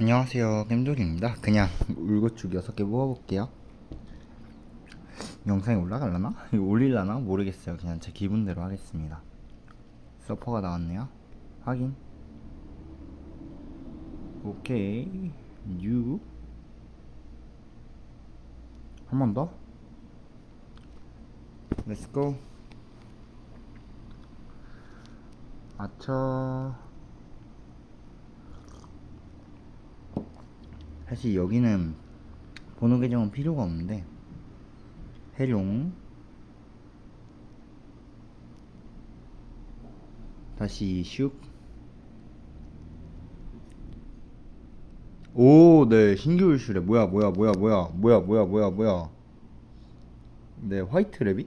안녕하세요. 겜돌입니다. 그냥 울고축 6개 모아볼게요. 영상이 올라갈라나? 올릴라나? 모르겠어요. 그냥 제 기분대로 하겠습니다. 서퍼가 나왔네요. 확인. 오케이. 뉴. 한 번 더. 렛츠고 아처 사실 여기는 번호 계정은 필요가 없는데 해룡 다시 슉 오, 네, 신규 울슈래. 뭐야, 뭐야, 뭐야, 뭐야, 뭐야, 뭐야, 뭐야, 뭐야. 네, 화이트 래빗?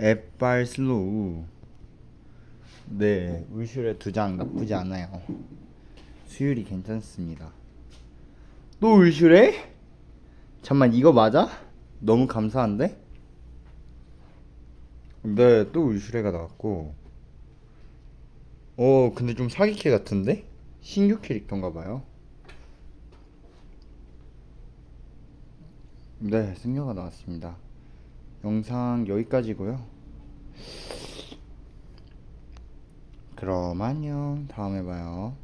앱발 슬로우. 네, 울슈레 두장 나쁘지 않아요. 수율이 괜찮습니다. 또 울슈레? 잠만 이거 맞아? 너무 감사한데? 네, 또 울슈레가 나왔고. 어, 근데 좀 사기캐 같은데? 신규 캐릭터인가 봐요. 네, 승려가 나왔습니다. 영상 여기까지고요. 그럼 안녕. 다음에 봐요.